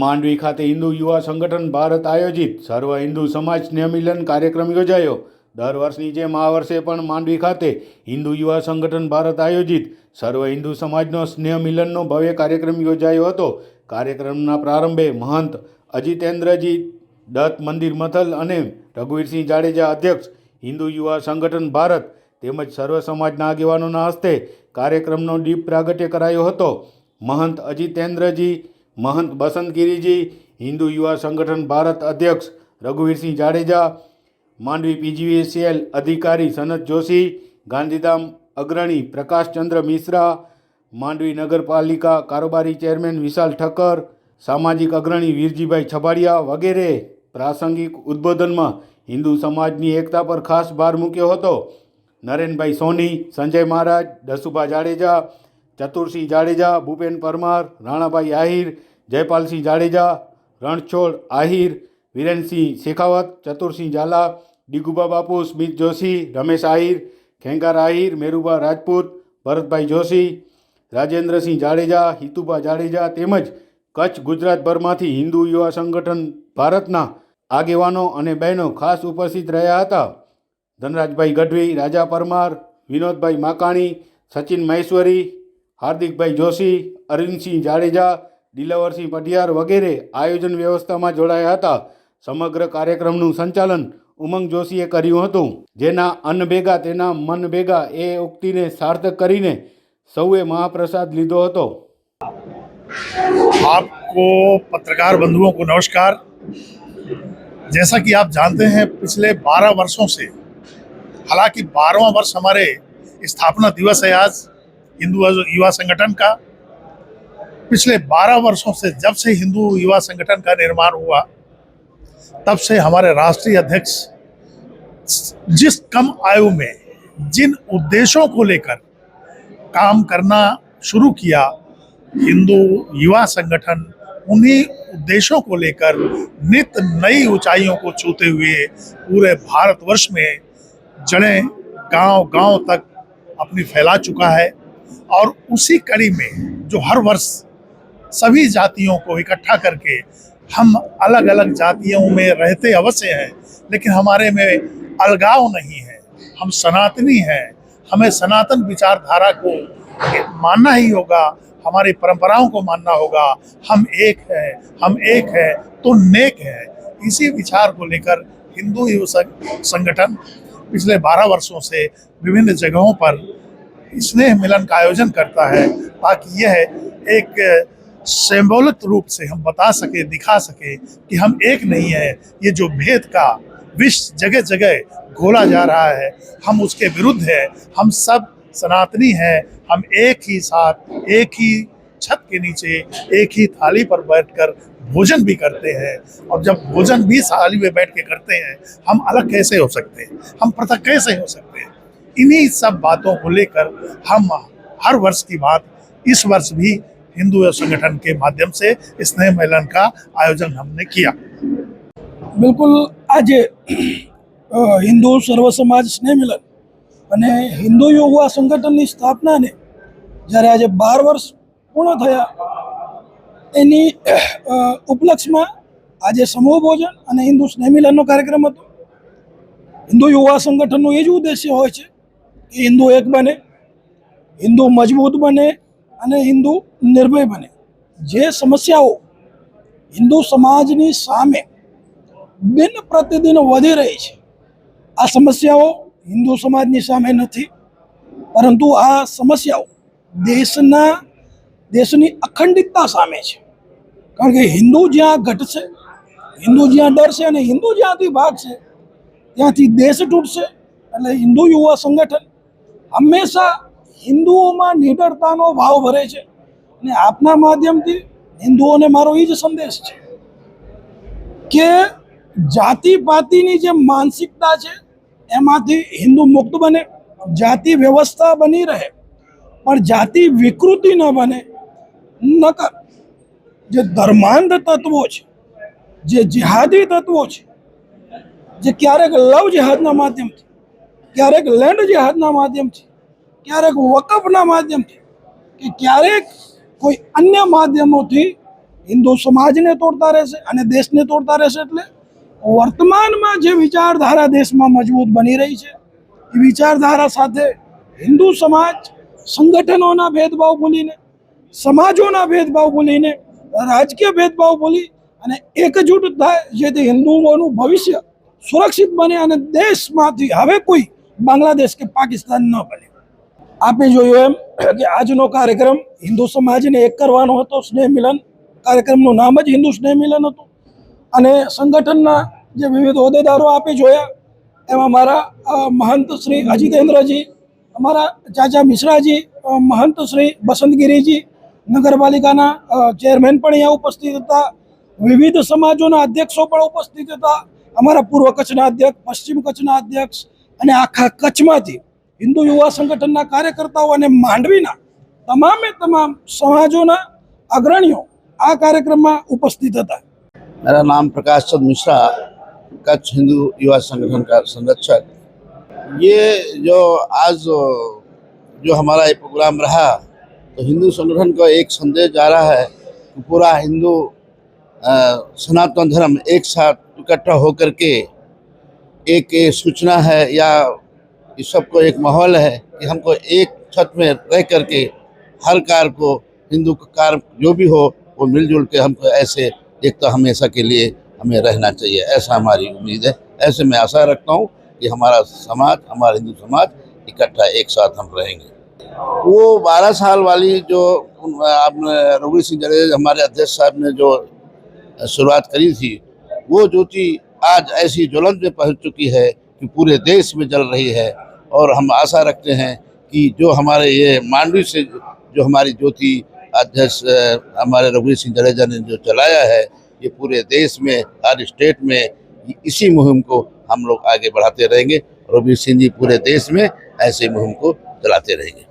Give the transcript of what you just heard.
માંડવી ખાતે હિન્દુ યુવા સંગઠન ભારત આયોજિત સર્વ હિન્દુ સમાજ સ્નેહમિલન કાર્યક્રમ યોજાયો દર વર્ષની જેમ આ વર્ષે પણ માંડવી ખાતે હિન્દુ યુવા સંગઠન ભારત આયોજિત સર્વ હિન્દુ સમાજનો સ્નેહમિલનનો ભવ્ય કાર્યક્રમ યોજાયો હતો કાર્યક્રમના પ્રારંભે મહંત અજિતેન્દ્રજી દત્ત મંદિર મથલ અને રઘુવીરસિંહ જાડેજા અધ્યક્ષ હિન્દુ યુવા સંગઠન ભારત તેમજ સર્વ સમાજના આગેવાનોના હસ્તે કાર્યક્રમનો દીપ પ્રાગટ્ય કરાયો હતો મહંત અજિતેન્દ્રજી મહંત બસંતગીરીજી હિન્દુ યુવા સંગઠન ભારત અધ્યક્ષ રઘુવીરસિંહ જાડેજા માંડવી પીજીવીસીએલ અધિકારી સનત જોશી ગાંધીધામ અગ્રણી પ્રકાશચંદ્ર મિશ્રા માંડવી નગરપાલિકા કારોબારી ચેરમેન વિશાલ ઠક્કર સામાજિક અગ્રણી વીરજીભાઈ છબાડિયા વગેરે પ્રાસંગિક ઉદ્બોધનમાં હિન્દુ સમાજની એકતા પર ખાસ ભાર મૂક્યો હતો નરેનભાઈ સોની સંજય મહારાજ દસુભા જાડેજા ચતુરસિંહ જાડેજા ભૂપેન પરમાર રાણાભાઈ આહિર જયપાલસિંહ જાડેજા રણછોડ આહિર વિરેનસિંહ શેખાવત ચતુરસિંહ ઝાલા ડીગુબા બાપુ સ્મિત જોશી રમેશ આહિર ખેંગાર આહિર મેરુબા રાજપૂત ભરતભાઈ જોશી રાજેન્દ્રસિંહ જાડેજા હિતુભા જાડેજા તેમજ કચ્છ ગુજરાતભરમાંથી હિન્દુ યુવા સંગઠન ભારતના આગેવાનો અને બહેનો ખાસ ઉપસ્થિત રહ્યા હતા ધનરાજભાઈ ગઢવી રાજા પરમાર વિનોદભાઈ માકાણી સચિન મહેશ્વરી हार्दिक भाई जोशी अरिन सिंह जाड़ेजा दिलावर सिंह पटीदार वगैरह आयोजन व्यवस्थाમાં જોડાયા હતા સમગ્ર કાર્યક્રમનું સંચાલન ઉમંગ जोशीએ કર્યું હતું જેના અનબેગા તેના મનબેગા એ ઉક્તિને સાર્થક કરીને સૌએ મહાપ્રસાદ લીધો હતો આપકો પત્રકાર બંધુઓ કો નમસ્કાર جیسا કે આપ જાણતે હે પિછલે 12 વર્ષો સે હાલાકી 12વા વર્ષ હમારે સ્થાપના દિવસ હે આજ हिंदू युवा संगठन का पिछले 12 वर्षों से जब से हिंदू युवा संगठन का निर्माण हुआ तब से हमारे राष्ट्रीय अध्यक्ष जिस कम आयु में जिन उद्देश्यों को लेकर काम करना शुरू किया हिंदू युवा संगठन उन्हीं उद्देश्यों को लेकर नित नई ऊंचाइयों को छूते हुए पूरे भारतवर्ष में जड़ें गांव-गांव तक अपनी फैला चुका है और उसी कड़ी में जो हर वर्ष सभी जातियों को इकट्ठा करके हम अलग अलग जातियों में रहते अवश्य हैं लेकिन हमारे में अलगाव नहीं है हम सनातनी हैं हमें सनातन विचारधारा को मानना ही होगा हमारी परंपराओं को मानना होगा हम एक हैं हम एक हैं तो नेक है इसी विचार को लेकर हिंदू युवा संगठन पिछले 12 वर्षों से विभिन्न जगहों पर स्नेह मिलन का आयोजन करता है ताकि यह एक सिम्बोलिक रूप से हम बता सके दिखा सके कि हम एक नहीं है ये जो भेद का विश्व जगह जगह घोला जा रहा है हम उसके विरुद्ध है हम सब सनातनी हैं हम एक ही साथ एक ही छत के नीचे एक ही थाली पर बैठकर भोजन भी करते हैं और जब भोजन भी थाली में बैठ के करते हैं हम अलग कैसे हो सकते हैं हम पृथक कैसे हो सकते हैं इन्ही सब बातों को लेकर हम हर वर्ष की बात इस वर्ष भी हिंदू युवा संगठन के माध्यम से स्नेह मिलन का आयोजन हमने किया बिल्कुल आज हिंदू सर्व समाज स्नेह मिलन અને હિન્દુ યુવા સંગઠન ની સ્થાપના ને જ્યારે આજે 12 વર્ષ પૂર્ણ થયા એની ઉપલક્ષમાં આજે સામૂહિક ભોજન અને હિન્દુ સ્નેહ મિલનનો કાર્યક્રમ હતો હિન્દુ યુવા સંગઠનનો એ જ ઉદ્દેશ્ય હોય છે હિન્દુ એક બને હિન્દુ મજબૂત બને અને હિન્દુ નિર્ભય બને જે સમસ્યાઓ હિન્દુ સમાજની સામે બિન પ્રતિદિન વધી રહી છે આ સમસ્યાઓ હિન્દુ સમાજની સામે નથી પરંતુ આ સમસ્યાઓ દેશના દેશની અખંડિતતા સામે છે કારણ કે હિન્દુ જ્યાં ઘટશે હિન્દુ જ્યાં ડરશે અને હિન્દુ જ્યાંથી ભાગશે ત્યાંથી દેશ તૂટશે એટલે હિન્દુ યુવા સંગઠન હંમેશા હિન્દુઓમાં નિડરતાનો ભાવ ભરે છે અને આપના માધ્યમથી હિન્દુઓને મારો એ જ સંદેશ છે કે જાતિ પાતિની જે માનસિકતા છે એમાંથી હિન્દુ મુક્ત બને જાતિ વ્યવસ્થા બની રહે પણ જાતિ વિકૃતિ ન બને નકર જે ધર્માંધ તત્વો છે જે જિહાદી તત્વો છે જે ક્યારેક લવ જિહાદના માધ્યમથી ક્યારેક લેન્ડ જેહાદના માધ્યમથી ક્યારેક વકફના માધ્યમથી કે ક્યારેક કોઈ અન્ય માધ્યમોથી હિન્દુ સમાજને તોડતા રહેશે અને દેશને તોડતા રહેશે એટલે વર્તમાનમાં જે વિચારધારા દેશમાં મજબૂત બની રહી છે એ વિચારધારા સાથે હિન્દુ સમાજ સંગઠનોના ભેદભાવ ભૂલીને સમાજોના ભેદભાવ ભૂલીને રાજકીય ભેદભાવ ભૂલી અને એકજૂટ થાય જેથી હિન્દુઓનું ભવિષ્ય સુરક્ષિત બને અને દેશમાંથી હવે કોઈ બાંગ્લાદેશ કે પાકિસ્તાન ન બને આપણે જોયું એમ કે આજનો કાર્યક્રમ હિન્દુ સમાજને એક કરવાનો હતો સ્નેહ મિલન કાર્યક્રમનું નામ જ હિન્દુ સ્નેહ મિલન હતું અને સંગઠનના જે વિવિધ હોદ્દેદારો આપે જોયા એમાં મારા મહંત શ્રી અજિતેન્દ્રજી અમારા ચાચા મિશ્રાજી મહંત શ્રી બસંતગીરીજી નગરપાલિકાના ચેરમેન પણ અહીંયા ઉપસ્થિત હતા વિવિધ સમાજોના અધ્યક્ષો પણ ઉપસ્થિત હતા અમારા પૂર્વ કચ્છના અધ્યક્ષ પશ્ચિમ કચ્છના અધ્યક્ષ અને આખા કચ્છમાંથી હિન્દુ યુવા સંગઠનના કાર્યકર્તાઓ અને માંડવીના તમામ એ તમામ સમાજોના અગ્રણીઓ આ કાર્યક્રમમાં ઉપસ્થિત હતા મારા નામ પ્રકાશચંદ मिश्रा કચ્છ હિન્દુ યુવા સંગઠનકાર સંચક યે જો આજ જો અમારો આ પ્રોગ્રામ રહા તો હિન્દુ સંવર્ધન કો એક સંદેશ જા રહા હે કે પૂરા હિન્દુ સનાતન ધર્મ એક સાથ એકટ હોકર કે एक सूचना है या इस सबको एक माहौल है कि हमको एक छत में रह करके हर कार को हिंदू का कार जो भी हो वो मिलजुल के हमको ऐसे एक तो हमेशा के लिए हमें रहना चाहिए ऐसा हमारी उम्मीद है ऐसे मैं आशा रखता हूँ कि हमारा समाज हमारा हिंदू समाज इकट्ठा एक साथ हम रहेंगे वो 12 साल वाली जो आपने रघुवीर सिंह जडेज हमारे अध्यक्ष साहब ने जो शुरुआत करी थी वो ज्योति आज ऐसी ज्वलन में पहुंच चुकी है कि पूरे देश में जल रही है और हम आशा रखते हैं कि जो हमारे ये मांडवी से जो हमारी ज्योति अध्यक्ष हमारे रघुवीर सिंह जडेजा ने जो चलाया है ये पूरे देश में हर स्टेट में इसी मुहिम को हम लोग आगे बढ़ाते रहेंगे रघुवीर सिंह जी पूरे देश में ऐसी मुहिम को चलाते रहेंगे